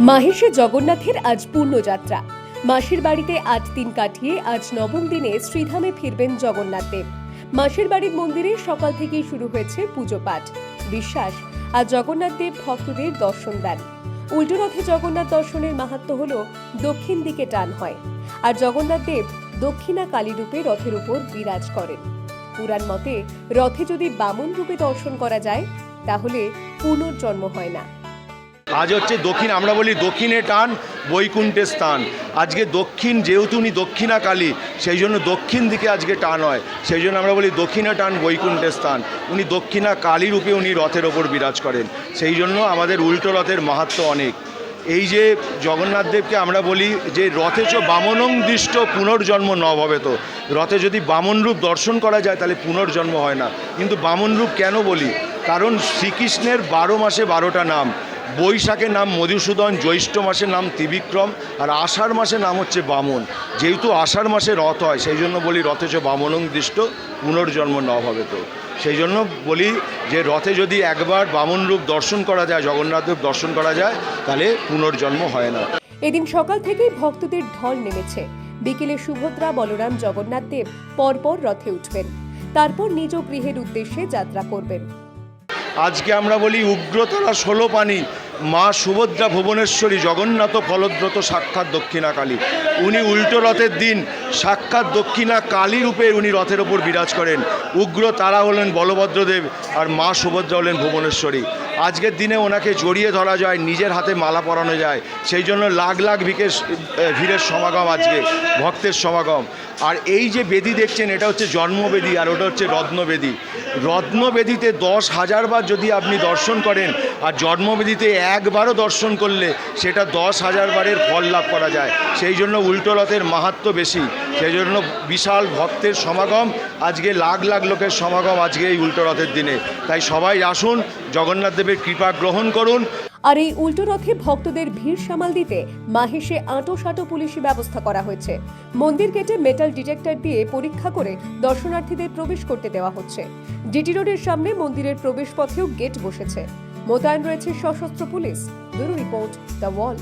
মাহেশে জগন্নাথের আজ পূর্ণযাত্রা। মাসির বাড়িতে আট দিন কাটিয়ে আজ নবম দিনে শ্রীধামে ফিরবেন জগন্নাথ দেব। মাসির বাড়ির মন্দিরে সকাল থেকেই শুরু হয়েছে পুজো পাঠ। বিশ্বাস, আজ জগন্নাথ দেব ভক্তদের দর্শন দেন। উল্টো রথে জগন্নাথ দর্শনের মাহাত্ম হল দক্ষিণ দিকে টান হয়। আর জগন্নাথ দেব দক্ষিণা কালী রূপে রথের উপর বিরাজ করেন। পুরাণ মতে, রথে যদি বামন রূপে দর্শন করা যায়, তাহলে পুনর্জন্ম হয় না। আজ হচ্ছে দক্ষিণ, আমরা বলি দক্ষিণে টান বৈকুণ্ঠের স্থান। আজকে দক্ষিণ, যেহেতু উনি দক্ষিণা কালী সেই জন্য দক্ষিণ দিকে আজকে টান হয়। সেই জন্য আমরা বলি দক্ষিণে টান বৈকুণ্ঠের স্থান। উনি দক্ষিণা কালী রূপে উনি রথের ওপর বিরাজ করেন। সেই জন্য আমাদের উল্টো রথের মাহাত্ম অনেক। এই যে জগন্নাথ দেবকে আমরা বলি যে রথে চ বামনং দৃষ্ট পুনর্জন্ম ন হবে তো রথে যদি বামন রূপ দর্শন করা যায় তাহলে পুনর্জন্ম হয় না। কিন্তু বামন রূপ কেন বলি? কারণ শ্রীকৃষ্ণের বারো মাসে বারোটা নাম। বৈশাখের নাম মধুসূদন, জ্যৈষ্ঠ মাসের নাম ত্রিবিক্রম, আর আষাঢ় মাসের নাম হচ্ছে বামন। যেহেতু আষাঢ় মাসে রথ হয়, সেই জন্য বলি রথে চ বামনং দৃষ্ট পুনর্জন্ম ন হবে তো। সেই জন্য বলি যে রথে যদি একবার বামন রূপ দর্শন করা যায়, জগন্নাথ দেব দর্শন করা যায়, তাহলে পুনর্জন্ম হয় না। এদিন সকাল থেকেই ভক্তদের ঢল নেমেছে। বিকেলে সুভদ্রা, বলরাম, জগন্নাথ দেব পরপর রথে উঠবেন। তারপর নিজ গৃহের উদ্দেশ্যে যাত্রা করবেন। আজকে আমরা বলি উগ্রতারা ষোলো পানি, মা সুভদ্রা ভুবনেশ্বরী, জগন্নাথ ফলদ্রত সাক্ষাৎ দক্ষিণা কালী উনি উল্টো রথের দিন সাক্ষাৎ দক্ষিণা কালী রূপে উনি রথের ওপর বিরাজ করেন। উগ্র তারা হলেন বলভদ্রদেব আর মা সুভদ্রা হলেন ভুবনেশ্বরী। আজকের দিনে ওনাকে জড়িয়ে ধরা যায়, নিজের হাতে মালা পরানো যায়। সেই জন্য লাখ লাখ ভিকের ভিড়ের সমাগম আজকে, ভক্তের সমাগম। আর এই যে বেদি দেখছেন, এটা হচ্ছে জন্মবেদী আর ওটা হচ্ছে রত্নবেদী। রত্নবেদীতে দশ হাজারবার যদি আপনি দর্শন করেন, আর জন্মবেদীতে একবারও দর্শন করলে, সেটা দশ হাজার বারের ফল লাভ করা যায়। সেই জন্য উল্টো রথের মাহাত্ম বেশি। সেই জন্য বিশাল ভক্তের সমাগম। আজকে লাখ লাখ লোকের সমাগম আজকে এই উল্টো রথের দিনে। তাই সবাই আসুন, জগন্নাথ দেবের কৃপা গ্রহণ করুন। আর এই উল্টো রথে ভক্তদের ভিড় সামাল দিতে মাহেশে আঁটো সাঁটো পুলিশি ব্যবস্থা করা হয়েছে। মন্দির গেটে মেটাল ডিটেক্টর দিয়ে পরীক্ষা করে দর্শনার্থীদের প্রবেশ করতে দেওয়া হচ্ছে। জিটি রোডের সামনে মন্দিরের প্রবেশ পথেও গেট বসেছে। মোতায়েন রয়েছে সশস্ত্র police. Bureau report The Wall.